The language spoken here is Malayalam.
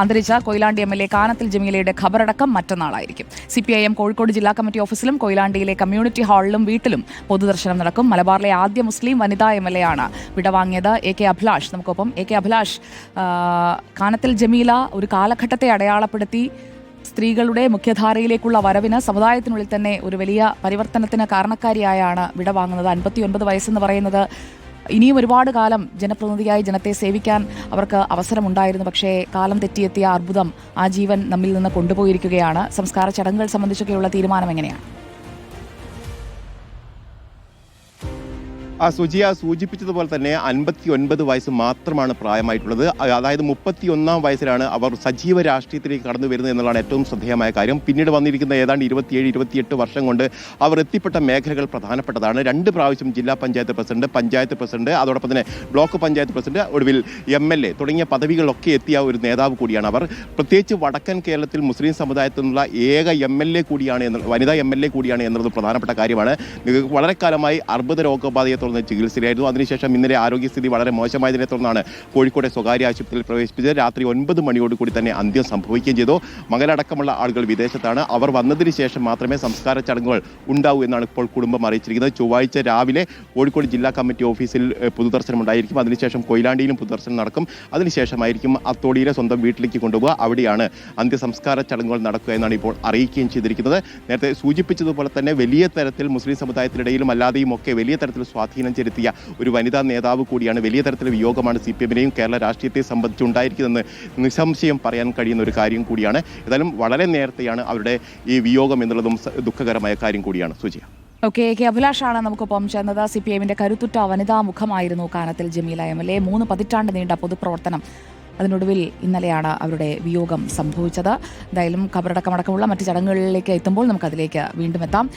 അന്തരിച്ച Koyilandy M L A Kanathil ജമീലയുടെ ഖബറടക്കം മറ്റന്നാളായിരിക്കും. C P I M Kozhikode ജില്ലാ കമ്മിറ്റി ഓഫീസിലും കൊയിലാണ്ടിയിലെ കമ്മ്യൂണിറ്റി ഹാളിലും വീട്ടിലും പൊതുദർശനം നടക്കും. മലബാറിലെ ആദ്യ മുസ്ലിം വനിതാ എം എൽ എ ആണ് വിടവാങ്ങിയത് എ കെ അഭിലാഷ്. നമുക്കൊപ്പം എ കെ അഭിലാഷ് കാനത്തിൽ ജമീല ഒരു കാലഘട്ടത്തെ അടയാളപ്പെടുത്തി സ്ത്രീകളുടെ മുഖ്യധാരയിലേക്കുള്ള വരവിന് സമുദായത്തിനുള്ളിൽ തന്നെ ഒരു വലിയ പരിവർത്തനത്തിന് കാരണക്കാരിയായാണ് വിടവാങ്ങുന്നത്. അൻപത്തി ഒൻപത് വയസ്സെന്ന് പറയുന്നത് ഇനിയും ഒരുപാട് കാലം ജനപ്രതിനിധിയായി ജനത്തെ സേവിക്കാൻ അവർക്ക് അവസരമുണ്ടായിരുന്നു. പക്ഷേ കാലം തെറ്റിയെത്തിയ അർബുദം ആ ജീവൻ നമ്മിൽ നിന്ന് കൊണ്ടുപോയിരിക്കുകയാണ്. സംസ്കാര ചടങ്ങുകൾ സംബന്ധിച്ചൊക്കെയുള്ള തീരുമാനം എങ്ങനെയാണ്? ആ സുജിയ സൂചിപ്പിച്ചതുപോലെ തന്നെ അൻപത്തി ഒൻപത് വയസ്സ് മാത്രമാണ് പ്രായമായിട്ടുള്ളത്. അതായത് മുപ്പത്തി ഒന്നാം വയസ്സിലാണ് അവർ സജീവ രാഷ്ട്രീയത്തിലേക്ക് കടന്നു വരുന്നത് എന്നുള്ളതാണ് ഏറ്റവും ശ്രദ്ധേയമായ കാര്യം. പിന്നീട് വന്നിരിക്കുന്ന ഏതാണ്ട് ഇരുപത്തിയേഴ് ഇരുപത്തിയെട്ട് വർഷം കൊണ്ട് അവർ എത്തിപ്പെട്ട മേഖലകൾ പ്രധാനപ്പെട്ടതാണ്. രണ്ട് പ്രാവശ്യം ജില്ലാ പഞ്ചായത്ത് പ്രസിഡന്റ് പഞ്ചായത്ത് പ്രസിഡന്റ് അതോടൊപ്പം തന്നെ ബ്ലോക്ക് പഞ്ചായത്ത് പ്രസിഡന്റ് ഒടുവിൽ എം എൽ എ തുടങ്ങിയ പദവികളൊക്കെ എത്തിയ ഒരു നേതാവ് കൂടിയാണ് അവർ. പ്രത്യേകിച്ച് വടക്കൻ കേരളത്തിൽ മുസ്ലിം സമുദായത്തിൽ നിന്നുള്ള ഏക എം എൽ എ കൂടിയാണ് വനിതാ എം എൽ എ കൂടിയാണ് എന്നുള്ളത് പ്രധാനപ്പെട്ട കാര്യമാണ്. വളരെ കാലമായി അർബുദ രോഗബാധയെ തുടർന്ന് ചികിത്സയിലായിരുന്നു. അതിനുശേഷം ഇന്നലെ ആരോഗ്യസ്ഥിതി വളരെ മോശമായതിനെ തുടർന്നാണ് കോഴിക്കോട് സ്വകാര്യ ആശുപത്രിയിൽ പ്രവേശിപ്പിച്ചത്. രാത്രി ഒൻപത് മണിയോട് കൂടി തന്നെ അന്ത്യം സംഭവിക്കുകയും ചെയ്തു. മകനടക്കമുള്ള ആളുകൾ വിദേശത്താണ്. അവർ വന്നതിന് ശേഷം മാത്രമേ സംസ്കാര ചടങ്ങുകൾ ഉണ്ടാവൂ എന്നാണ് ഇപ്പോൾ കുടുംബം അറിയിച്ചിരിക്കുന്നത്. ചൊവ്വാഴ്ച രാവിലെ കോഴിക്കോട് ജില്ലാ കമ്മിറ്റി ഓഫീസിൽ പൊതുദർശനം ഉണ്ടായിരിക്കും. അതിനുശേഷം കൊയിലാണ്ടിയിലും പൊതുദർശനം നടക്കും. അതിനുശേഷമായിരിക്കും അത്തോടിയിലെ സ്വന്തം വീട്ടിലേക്ക് കൊണ്ടുപോകുക അവിടെയാണ് അന്ത്യസംസ്കാര ചടങ്ങുകൾ നടക്കുക എന്നാണ് ഇപ്പോൾ അറിയിക്കുകയും ചെയ്തിരിക്കുന്നത്. നേരത്തെ സൂചിപ്പിച്ചതുപോലെ തന്നെ വലിയ തരത്തിൽ മുസ്ലിം സമുദായത്തിനിടയിലും അല്ലാതെയും ഒക്കെ വലിയ തരത്തിൽ സ്വാധീനം ചെലുത്തിയ ഒരു വനിതാ നേതാവ് കൂടിയാണ് വലിയ തരത്തിലെ വിയോഗമാണ് സി പി എമ്മിനെയും കേരള രാഷ്ട്രീയത്തെ സംബന്ധിച്ചുണ്ടായിരിക്കുന്നതെന്ന് നിസ്സംശയം പറയാൻ കഴിയുന്ന ഒരു കാര്യം കൂടിയാണ്. ഏതായാലും വളരെ നേരത്തെയാണ് അവരുടെ ഈ വിയോഗം എന്നുള്ളതും ദുഃഖകരമായ കാര്യം കൂടിയാണ്. സുജിയ. Okay K. അഭിലാഷാണ് നമുക്കൊപ്പം ചേർന്നത്. സി പി എമ്മിന്റെ കരുത്തുറ്റ വനിതാ മുഖമായിരുന്നു Kanathil Jameela M L A. മൂന്ന് പതിറ്റാണ്ട് നീണ്ട പൊതുപ്രവർത്തനം. അതിനൊടുവിൽ ഇന്നലെയാണ് അവരുടെ വിയോഗം സംഭവിച്ചത്. എന്തായാലും കബറടക്കമടക്കമുള്ള മറ്റ് ചടങ്ങുകളിലേക്ക് എത്തുമ്പോൾ നമുക്കതിലേക്ക് വീണ്ടും എത്താം.